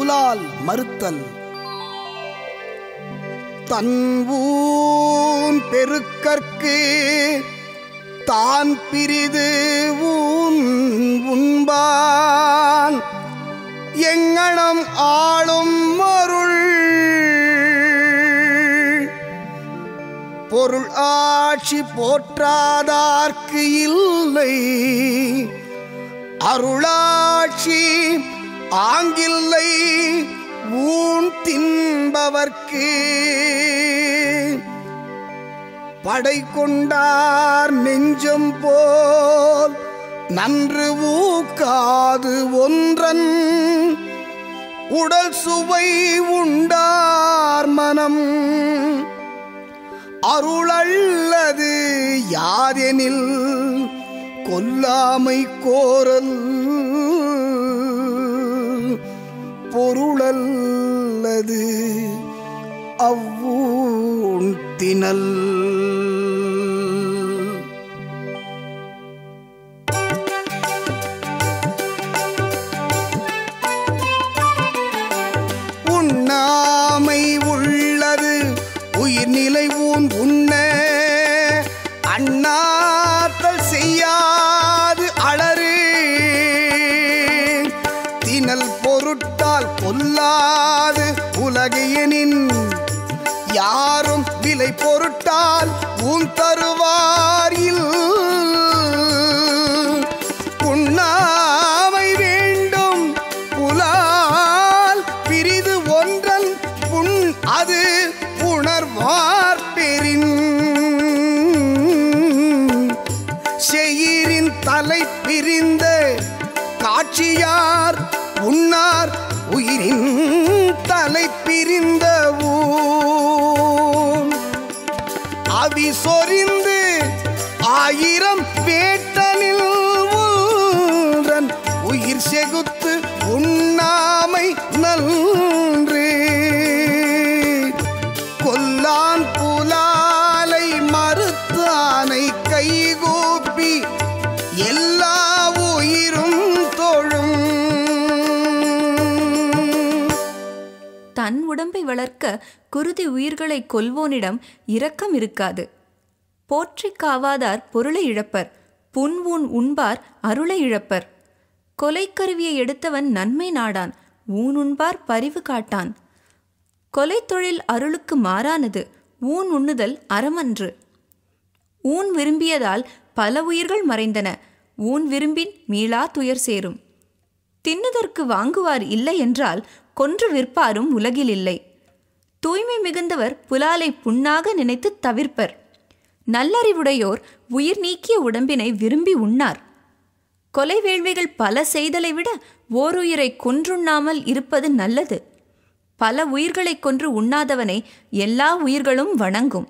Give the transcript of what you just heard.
புலால் மறுத்தல். தன் பெருக்கற்கு தான் பிரிது ஊன் உண்பான். எங்கனம் ஆளும் அருள் பொருள் ஆட்சி போற்றாதார்க்கு இல்லை. அருளாட்சி ஆங்கில்லை ஊன் தின்பவர்க்கு. படை கொண்டார் நெஞ்சம் போல் நன்று ஊக்காது ஒன்றன். உடல் சுவை உண்டார் மனம். அருளல்லது யாரெனில் கொல்லாமை கோரல். அவ்வூண்தினல் உண்ணாமை உள்ளது உயிர் நிலை ஊன் உண்ண. அண்ணாத்தல் செய்யாது அளறு தினல் பொருட்டால் கொல்லாது உலகையனின் யாரும் விலை பொருட்டால் உன் தருவாரில் உண்ணாமை வேண்டும் புலால் பிரிது ஒன்றன் புண் அது உணர்வார் பெறின். செயிரின் தலை பிரிந்த காட்சியார் உண்ணார் உயிரின் தலை ஆயிரம் வேட்டனில் உயிர் செகுத்து உண்ணாமை நன்று. கொல்லான் புலாலை மறுத்தானை கைகூப்பி எல்லா உயிரும் தொழும். தன் உடம்பை வளர்க்க குருதி உயிர்களை கொல்வோனிடம் இரக்கம் இருக்காது. போற்றிக் காவாதார் பொருளை இழப்பர் புன் ஊன் உண்பார் அருளை இழப்பர். கொலைக்கருவியை எடுத்தவன் நன்மை நாடான் ஊன் உண்பார் பரிவு காட்டான். கொலைத் தொழில் அருளுக்கு மாறானது ஊன் உண்ணுதல் அறமன்று. ஊன் விரும்பியதால் பல உயிர்கள் மறைந்தன ஊன் விரும்பின் மீளா துயர் சேரும். தின்னுதற்கு வாங்குவார் இல்லை என்றால் கொன்று விற்பாரும் உலகில் இல்லை. தூய்மை மிகுந்தவர் புலாலை புண்ணாக நினைத்து தவிர்ப்பர். நல்லறிவுடையோர் உயிர் நீக்கிய உடம்பினை விரும்பி உண்ணார். கொலை வேள்விகள் பல செய்தலை விட ஓருயிரை கொன்றுண்ணாமல் இருப்பது நல்லது. பல உயிர்களைக் கொன்று உண்ணாதவனை எல்லா உயிர்களும் வணங்கும்.